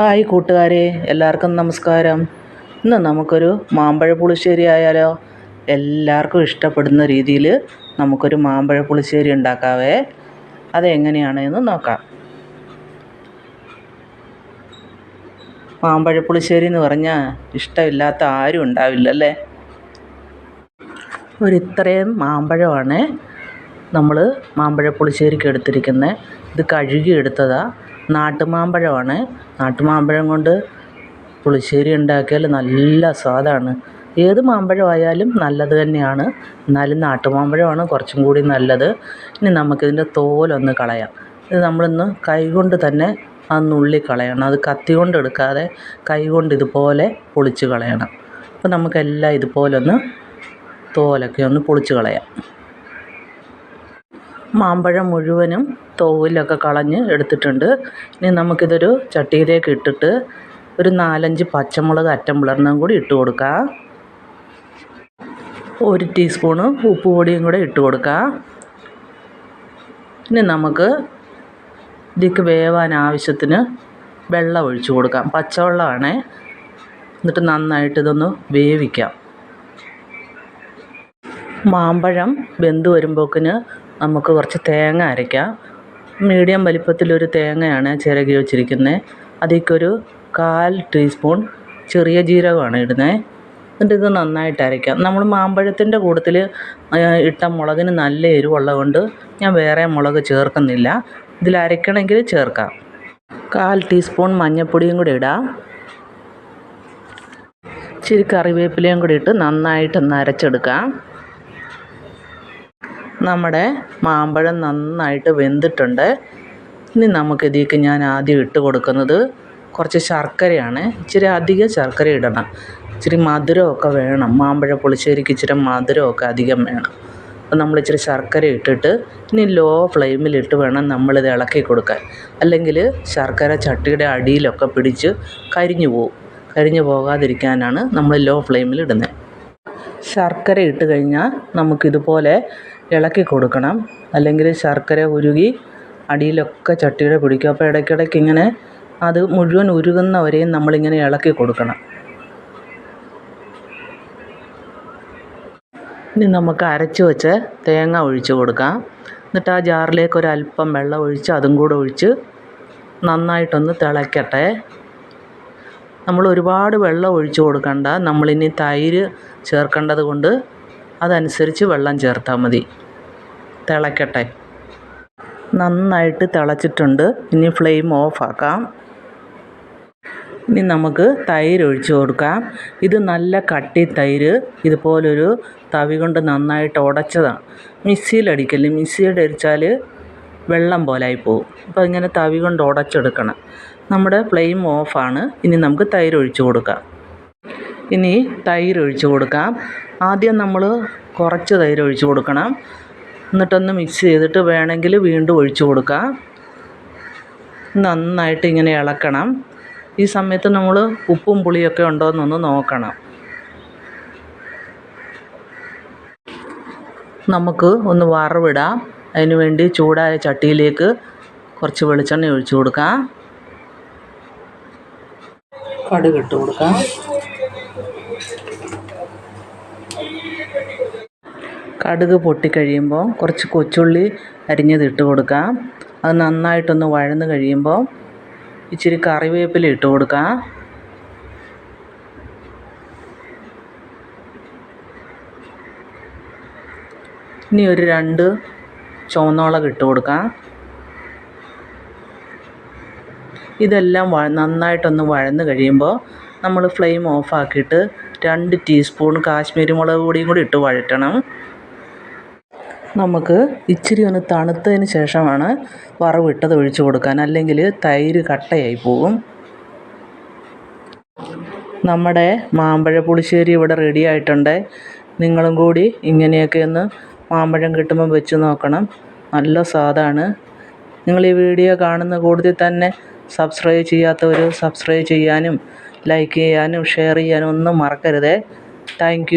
Hi കൂട്ടുകാരെ എല്ലാവർക്കും നമസ്കാരം. ഇന്ന് നമുക്കൊരു മാമ്പഴ പുളിശ്ശേരി ആയാലോ? എല്ലാവർക്കും ഇഷ്ടപ്പെടുന്ന രീതിയിൽ നമുക്കൊരു മാമ്പഴ പുളിശ്ശേരി ഉണ്ടാക്കാവേ. അതെങ്ങനെയാണെന്ന് നോക്കാം. മാമ്പഴ പുളിശ്ശേരി എന്ന് പറഞ്ഞാൽ ഇഷ്ടമില്ലാത്ത ആരും ഉണ്ടാവില്ലല്ലേ? ഒരു ഇത്രയും മാമ്പഴമാണ് നമ്മൾ മാമ്പഴ പുളിശ്ശേരിക്ക് എടുത്തിരിക്കുന്നത്. ഇത് കഴുകി എടുത്തതാണ് നാട്ടുമാമ്പഴമാണ്. നാട്ടുമാമ്പഴം കൊണ്ട് പുളിശ്ശേരി ഉണ്ടാക്കിയാൽ നല്ല സ്വാദാണ്. ഏത് മാമ്പഴമായാലും നല്ലത് തന്നെയാണ്. എന്നാലും നാട്ടുമാമ്പഴമാണ് കുറച്ചും കൂടി നല്ലത്. ഇനി നമുക്കിതിന്റെ തോലൊന്ന് കളയാം. ഇത് നമ്മളിന്ന് കൈകൊണ്ട് തന്നെ ആ നുള്ളി കളയണം. അത് കത്തി കൊണ്ട് എടുക്കാതെ കൈകൊണ്ട് ഇതുപോലെ പൊളിച്ച് കളയണം. അപ്പോൾ നമുക്കെല്ലാം ഇതുപോലെ ഒന്ന് തോലൊക്കെ ഒന്ന് പൊളിച്ച് കളയാം. മാമ്പഴം മുഴുവനും തോലൊക്കെ കളഞ്ഞ് എടുത്തിട്ടുണ്ട്. ഇനി നമുക്കിതൊരു ചട്ടിയിലേക്ക് ഇട്ടിട്ട് ഒരു നാലഞ്ച് പച്ചമുളക് അറ്റം പിളർന്നതും കൂടി ഇട്ട് കൊടുക്കാം. ഒരു ടീസ്പൂണ് ഉപ്പ് പൊടിയും കൂടെ ഇട്ട് കൊടുക്കാം. ഇനി നമുക്ക് ഇതിക്ക് വേവാൻ ആവശ്യത്തിന് വെള്ളം ഒഴിച്ചു കൊടുക്കാം. പച്ചവെള്ളമാണ്. എന്നിട്ട് നന്നായിട്ട് ഇതൊന്ന് വേവിക്കാം. മാമ്പഴം വെന്ത് വരുമ്പോക്കിന് നമുക്ക് കുറച്ച് തേങ്ങ അരയ്ക്കാം. മീഡിയം വലിപ്പത്തിലൊരു തേങ്ങയാണ് ചിരകി വെച്ചിരിക്കുന്നത് അതിലേക്കൊരു കാൽ ടീസ്പൂൺ ചെറിയ ജീരകമാണ് ഇടുന്നത് എന്നിട്ട് ഇത് നന്നായിട്ട് അരയ്ക്കാം. നമ്മൾ മാമ്പഴത്തിന്റെ കൂട്ടത്തിൽ ഇട്ട മുളകിന് നല്ല എരിവുള്ളത് കൊണ്ട് ഞാൻ വേറെ മുളക് ചേർക്കുന്നില്ല. ഇതിൽ അരയ്ക്കണമെങ്കിൽ ചേർക്കാം. കാൽ ടീസ്പൂൺ മഞ്ഞൾപ്പൊടിയും കൂടി ഇടാം. ഇച്ചിരി കറിവേപ്പിലയും കൂടി ഇട്ട് നന്നായിട്ടൊന്ന് അരച്ചെടുക്കാം. നമ്മുടെ മാമ്പഴം നന്നായിട്ട് വെന്തിട്ടുണ്ട്. ഇനി നമുക്കിതിലേക്ക് ഞാൻ ആദ്യം ഇട്ട് കൊടുക്കുന്നത് കുറച്ച് ശർക്കരയാണ്. ഇച്ചിരി അധികം ശർക്കര ഇടണം. ഇച്ചിരി മധുരമൊക്കെ വേണം. മാമ്പഴ പുളിശ്ശേരിക്ക് ഇച്ചിരി മധുരമൊക്കെ അധികം വേണം. അപ്പോൾ നമ്മൾ ഇച്ചിരി ശർക്കര ഇട്ടിട്ട് ഇനി ലോ ഫ്ലെയിമിലിട്ട് വേണം നമ്മളിത് ഇളക്കി കൊടുക്കാൻ. അല്ലെങ്കിൽ ശർക്കര ചട്ടിയുടെ അടിയിലൊക്കെ പിടിച്ച് കരിഞ്ഞു പോവും. കരിഞ്ഞു പോകാതിരിക്കാനാണ് നമ്മൾ ലോ ഫ്ലെയിമിൽ ഇടുന്നത്. ശർക്കര ഇട്ട് കഴിഞ്ഞാൽ നമുക്കിതുപോലെ ഇളക്കി കൊടുക്കണം. അല്ലെങ്കിൽ ശർക്കര ഉരുകി അടിയിലൊക്കെ ചട്ടിയുടെ പിടിക്കും. അപ്പോൾ ഇടയ്ക്കിടയ്ക്ക് ഇങ്ങനെ അത് മുഴുവൻ ഉരുകുന്നവരെയും നമ്മളിങ്ങനെ ഇളക്കി കൊടുക്കണം. ഇനി നമുക്ക് അരച്ച് വെച്ച് തേങ്ങ ഒഴിച്ച് കൊടുക്കാം. എന്നിട്ട് ആ ജാറിലേക്ക് ഒരല്പം വെള്ളം ഒഴിച്ച് അതും കൂടെ ഒഴിച്ച് നന്നായിട്ടൊന്ന് തിളയ്ക്കട്ടെ നമ്മൾ ഒരുപാട് വെള്ളം ഒഴിച്ച് കൊടുക്കണ്ട. നമ്മളിനി തൈര് ചേർക്കേണ്ടത് കൊണ്ട് അതനുസരിച്ച് വെള്ളം ചേർത്താൽ മതി. തിളയ്ക്കട്ടെ നന്നായിട്ട് തിളച്ചിട്ടുണ്ട്. ഇനി ഫ്ലെയിം ഓഫാക്കാം. ഇനി നമുക്ക് തൈര് ഒഴിച്ചു കൊടുക്കാം. ഇത് നല്ല കട്ടി തൈര്. ഇതുപോലൊരു തവി കൊണ്ട് നന്നായിട്ട് ഉടച്ചതാണ് മിക്സിയിലടിക്കൽ. മിക്സിയിലടിച്ചാൽ വെള്ളം പോലായി പോകും അപ്പോൾ ഇങ്ങനെ തവി കൊണ്ട് ഉടച്ചെടുക്കണം. നമ്മുടെ ഫ്ലെയിം ഓഫാണ്. ഇനി നമുക്ക് തൈര് ഒഴിച്ചു കൊടുക്കാം. ഇനി തൈര് ഒഴിച്ചു കൊടുക്കാം. ആദ്യം നമ്മൾ കുറച്ച് തൈര് ഒഴിച്ചു കൊടുക്കണം. എന്നിട്ടൊന്ന് മിക്സ് ചെയ്തിട്ട് വേണമെങ്കിൽ വീണ്ടും ഒഴിച്ചു കൊടുക്കാം. നന്നായിട്ട് ഇങ്ങനെ ഇളക്കണം. ഈ സമയത്ത് നമ്മൾ ഉപ്പും പുളിയൊക്കെ ഉണ്ടോ എന്നൊന്ന് നോക്കണം. നമുക്ക് ഒന്ന് വറവിടാം. അതിന് വേണ്ടി ചൂടായ ചട്ടിയിലേക്ക് കുറച്ച് വെളിച്ചെണ്ണ ഒഴിച്ചു കൊടുക്കാം. കടുക് ഇട്ട് കൊടുക്കാം. കടുക് പൊട്ടിക്കഴിയുമ്പോൾ കുറച്ച് കൊച്ചുള്ളി അരിഞ്ഞത് ഇട്ട് കൊടുക്കാം. അത് നന്നായിട്ടൊന്ന് വഴന്ന് കഴിയുമ്പോൾ ഇച്ചിരി കറിവേപ്പില ഇട്ട് കൊടുക്കാം. ഇനി ഒരു രണ്ട് ചുവന്നോളം ഇട്ട് കൊടുക്കാം. ഇതെല്ലാം വ നന്നായിട്ടൊന്ന് വഴന്ന് കഴിയുമ്പോൾ നമ്മൾ ഫ്ലെയിം ഓഫാക്കിയിട്ട് രണ്ട് ടീസ്പൂൺ കാശ്മീരി മുളക് പൊടിയും കൂടി ഇട്ട് വഴറ്റണം. നമുക്ക് ഇച്ചിരി ഒന്ന് തണുത്തതിന് ശേഷമാണ് വറവിട്ടത് ഒഴിച്ചു കൊടുക്കാൻ. അല്ലെങ്കിൽ തൈര് കട്ടയായി പോകും നമ്മുടെ മാമ്പഴ പുളിശ്ശേരി ഇവിടെ റെഡി ആയിട്ടുണ്ട്. നിങ്ങളും കൂടി ഇങ്ങനെയൊക്കെ ഒന്ന് മാമ്പഴം കിട്ടുമ്പോൾ വെച്ച് നോക്കണം. നല്ല സ്വാദാണ്. നിങ്ങൾ ഈ വീഡിയോ കാണുന്ന കൂടുതൽ തന്നെ സബ്സ്ക്രൈബ് ചെയ്യാത്തവർ സബ്സ്ക്രൈബ് ചെയ്യാനും ലൈക്ക് ചെയ്യാനും ഷെയർ ചെയ്യാനും ഒന്നും മറക്കരുതേ. താങ്ക്